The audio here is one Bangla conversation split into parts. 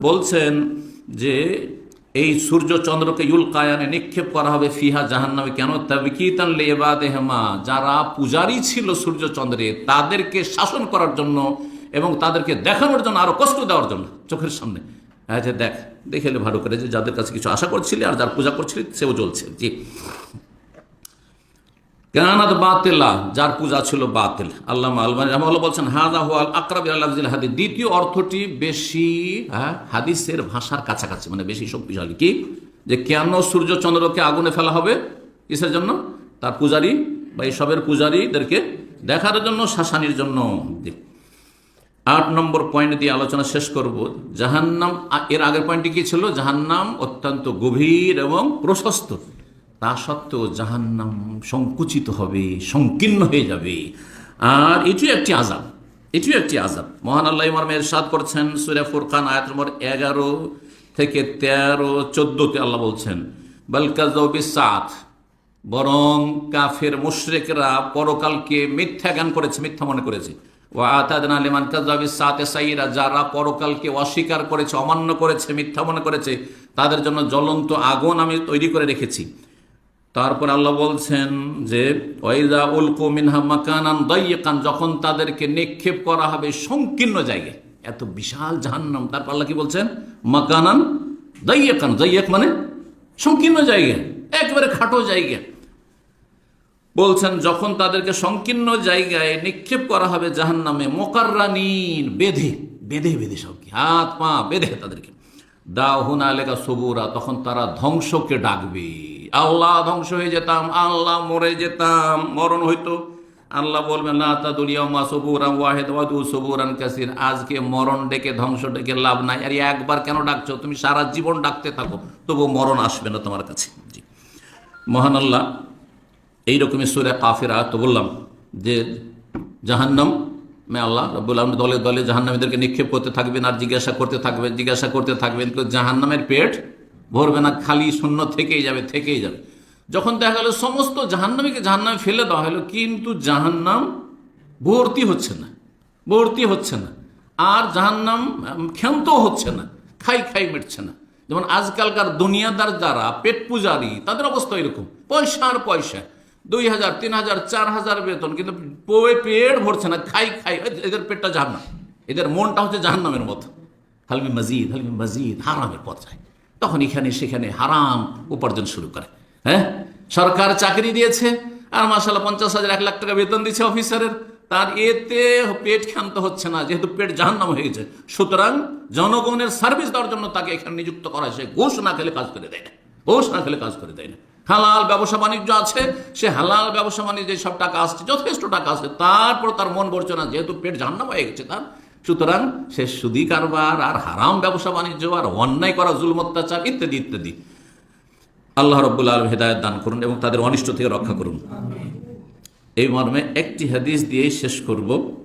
বলছেন যে এই সূর্য চন্দ্রকে ইউল কায়ানে নিক্ষেপ করা হবে ফিহা জাহান্নামে। কেন? তাবিকিতান লেবাদেহমা যারা পূজারী ছিল সূর্য চন্দ্রে, তাদেরকে শাসন করার জন্য এবং তাদেরকে দেখানোর জন্য, আরও কষ্ট দেওয়ার জন্য চোখের সামনে। হ্যাঁ যে দেখ দেখে ভালো করে যে যাদের কাছে কিছু আশা করছিলি আর যার পূজা করছিলি, সেও জ্বলছে। জি। কেনানাদ বাতিল্লা যার পূজা ছিল বাতিল। আল্লাহ আলমান রহমাল্লাহ বলছেন হাদা হুয়াল আকরাব আল্লাহ হাদি দ্বিতীয় অর্থটি বেশি হ্যাঁ হাদিসের ভাষার কাছাকাছি মানে বেশি শক্তিশালী। কি? যে কেন সূর্য চন্দ্রকে আগুনে ফেলা হবে? কিসের জন্য? তার পূজারী বা এইসবের পূজারীদেরকে দেখার জন্য, শাসানির জন্য। আট নম্বর পয়েন্ট দিয়ে আলোচনা শেষ করব। জাহান্নাম এর আগের পয়েন্টটি কি ছিল? জাহান্নাম অত্যন্ত গভীর এবং প্রশস্ত। তা সত্ত্বেও জাহান্নাম সংকুচিত হবে, সংকীর্ণ হয়ে যাবে। আর এটিও একটি আজাব এটিও একটি আজাব মহান আল্লাহ মর্মে এরশাদ করছেন, সুরে ফুরকান আয়াত নম্বর এগারো থেকে তেরো, চোদ্দতে আল্লাহ বলছেন বালকাজ বরং কাফের মুশরেকরা পরকালকে মিথ্যা জ্ঞান করেছে, মিথ্যা মনে করেছে। ও আতাদনা সাতে সাইরা যারা পরকালকে অস্বীকার করেছে, অমান্য করেছে, মিথ্যা মনে করেছে, তাদের জন্য জ্বলন্ত আগুন আমি তৈরি করে রেখেছি। তারপর আল্লাহ বলছেন যে ওয়াইদা উলকু মিনহা মাকানান দাইয়াকান যখন তাদেরকে নিক্ষেপ করা হবে সংকীর্ণ জায়গায়, এত বিশাল জাহান্নাম, তারপর আল্লাহ কি বলছেন? মাকানান দাইয়াকান দাইয়াক মানে সংকীর্ণ জায়গা একবারে খাটো জায়গা বলছেন, যখন তাদেরকে সংকীর্ণ জায়গায় নিক্ষেপ করা হবে জাহান নামে মোকাররানিন বেঁধে বেঁধে বেঁধে সব কি, হাত পা বেঁধে তাদেরকে দাহুন আলেকা সবুরা তখন তারা ধ্বংসকে ডাকবে। আল্লাহ ধ্বংস হয়ে যেতাম, আল্লাহ মরে যেতাম, মরণ হইতো। আল্লাহ বলবেন না সবুরাম ওয়াহেদ সবুরান কাসির। আজকে মরণ ডেকে, ধ্বংস ডেকে লাভ নাই। আর একবার কেন ডাকছো? তুমি সারা জীবন ডাকতে থাকো, তবু মরণ আসবে না তোমার কাছে। মহান আল্লাহ, এইরকমই সুরে কাফেরা তো বললাম যে, জাহান্নাম, মে আল্লাহ রব্বুল আলম দলে দলে জাহান্নামীদেরকে নিক্ষেপ করতে থাকবেন আর জিজ্ঞাসা করতে থাকবেন, জিজ্ঞাসা করতে থাকবেন জাহান্নামের পেট ভরবে না খালি শূন্য থেকেই যাবে থেকেই যাবে। যখন দেখা গেল সমস্ত জাহান্নামীকে জাহান্নামে ফেলে দেওয়া হলো কিন্তু জাহান্নাম ভর্তি হচ্ছে না ভর্তি হচ্ছে না। আর জাহান্নাম উম, ক্ষান্তও হচ্ছে না খাই খাই মিটছে না। যেমন আজকালকার দুনিয়াদার যারা পেট পূজারি তাদের অবস্থা এরকম। পয়সা আর পয়সা দুই হাজার তিন হাজার চার হাজার বেতন কিন্তু পেট ভরছে না খাই খাই এদের পেটটা জাহান্নাম। এদের মনটা হচ্ছে জাহান্নামের মতো। হালমি মজিদ হালমি মজিদ হারামের পথ যায় তখন এখানে সেখানে হারাম উপার্জন শুরু করে। হ্যাঁ? সরকার চাকরি দিয়েছে আর মাসাল্লাহ পঞ্চাশ হাজার এক লাখ টাকা বেতন দিচ্ছে অফিসারের। তার এতে পেট ক্ষান্ত হচ্ছে না, যেহেতু পেট জাহান্নাম হয়ে গেছে। সুতরাং জনগণের সার্ভিস দেওয়ার জন্য তাকে এখানে নিযুক্ত করা সে ঘুষ না খেলে কাজ করে দেয় না। ঘুষ না খেলে কাজ করে দেয় না। হালাল ব্যবসা বাণিজ্য আছে, সে হালাল ব্যবসা বাণিজ্য সব টাকা আসছে, যথেষ্ট টাকা আসছে। তারপর তার মন ভরছে না, যেহেতু পেট জাহান্নাম হয়ে গেছে তার সুতরাং সে সুদি কারবার, আর হারাম ব্যবসা বাণিজ্য, আর অন্যায় করা জুলম অত্যাচার, ইত্যাদি ইত্যাদি। আল্লাহ রব্বুল আলম হেদায়ত দান করুন এবং তাদের অনিষ্ট থেকে রক্ষা করুন। এই মর্মে একটি হাদিস দিয়েই শেষ করব।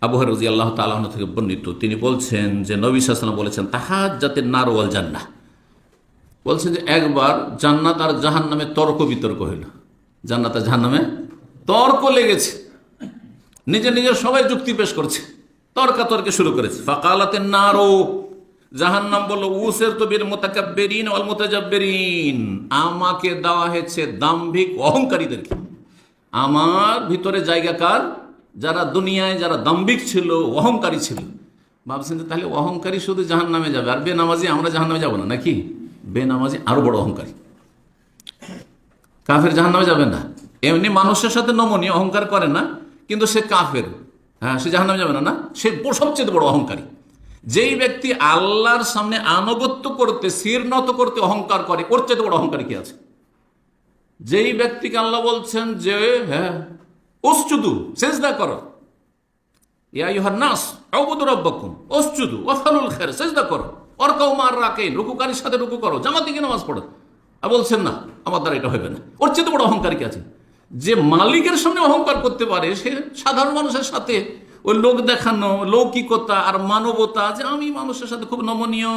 আবহার রাজি আল্লাহ তালাহ থেকে বর্ণিত। তিনি বলছেন যে, নবী সাসলাম বলেছেন তাহার যাতে নারওয়াল জান্না বলছেন যে, একবার জান্নাত আর জাহান নামে তর্ক বিতর্ক হইল। জান্নাত আর জাহান নামে তর্ক লেগেছে। নিজে নিজের সবাই যুক্তি পেশ করছে। তর্কাতর্কে শুরু করেছে। ফাকালাতে নারো, জাহান্নাম বলল, উসের তো বীর মোতাকাব্বেরিন অল মোতাজাব্বেরিন। আমাকে দেওয়া হয়েছে দাম্ভিক অহংকারীদেরকে আমার ভিতরে জায়গা কার? যারা দুনিয়ায় যারা দাম্ভিক ছিল, অহংকারী ছিল। ভাবছেন যে তাহলে অহংকারী শুধু জাহান নামে যাবে, আর বেনামাজি আমরা জাহান নামে যাব না, নাকি? বেনামাজি আরও বড় অহংকারী। কাফের জাহান নামে যাবে না। এমনি মানুষের সাথে নমনীয়, অহংকার করে না, কিন্তু সে কাফের। হ্যাঁ সে জাহান নামে যাবে না না? সে সবচেয়ে বড় অহংকারী। যেই ব্যক্তি আল্লাহর সামনে আনুগত্য করতে শির নত করতে অহংকার করে, ওর চেয়ে বড় অহংকারী কি আছে? যেই ব্যক্তিকে আল্লাহ বলছেন যে হ্যাঁ ওসচুদু সেজদা করো। ইয়া ইউহার নাস, আউবুদু রাব্বাকুম ওসজুদু ওয়াফালুল খায়র সেজদা করো। অরকাও মার রাকেন রুকুকারীর সাথে রুকু করো, জামাতে কি নামাজ পড়ো। আর বলছেন, না, আমার দ্বারা এটা হবে না। ওর চেয়ে বড় অহংকার কি আছে? যে মালিকের সামনে অহংকার করতে পারে, সে সাধারণ মানুষের সাথে ওই লোক দেখানো, লৌকিকতা আর মানবতা যে আমি মানুষের সাথে খুব নমনীয়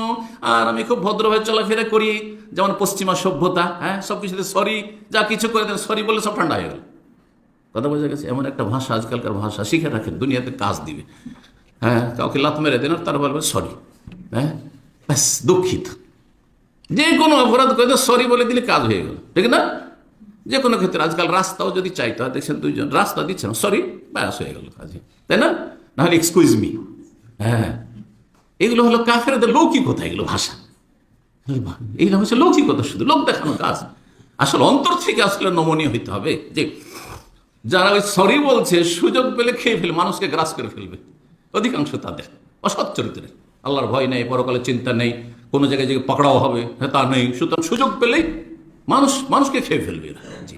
আর আমি খুব ভদ্রভাবে চলাফেরা করি, যেমন পশ্চিমা সভ্যতা হ্যাঁ সব কিছুতে সরি যা কিছু করে দেন সরি বলে সব ঠান্ডা হয়ে গেল। কথা বোঝা গেছে? এমন একটা ভাষা, আজকালকার ভাষা, শিখে রাখেন, দুনিয়াতে কাজ দিবে। হ্যাঁ কাউকে লাত মেরে দেন আর তার বলবে সরি হ্যাঁ ব্যাস, দুঃখিত। যে কোনো অপরাধ করে সরি বলে দিলে কাজ হয়ে গেল। ঠিক না? যে কোনো ক্ষেত্রে আজকাল রাস্তাও যদি চাইতে হয় দেখছেন দুইজন রাস্তা দিচ্ছেন সরি ব্যাস হয়ে গেল কাজে। তাই না? নাহলে এক্সকুইজ মি হ্যাঁ। এগুলো হলো কাফেরদের লৌকিকতা এগুলো ভাষা। এইগুলো হচ্ছে লৌকিকতা শুধু লোক দেখানো কাজ। আসলে অন্তর থেকে আসলে নমনীয় হইতে হবে। যে যারা ওই সরি বলছে সুযোগ পেলে খেয়ে ফেলবে মানুষকে গ্রাস করে ফেলবে। অধিকাংশ তাদের অসৎ আল্লাহর ভয় নেই পরকালের চিন্তা নেই কোনো জায়গায় যে পকড়াও হবে হ্যাঁ, তা নেই। সুতরাং সুযোগ পেলেই মানুষ মানুষকে খেয়ে ফেলবে। জি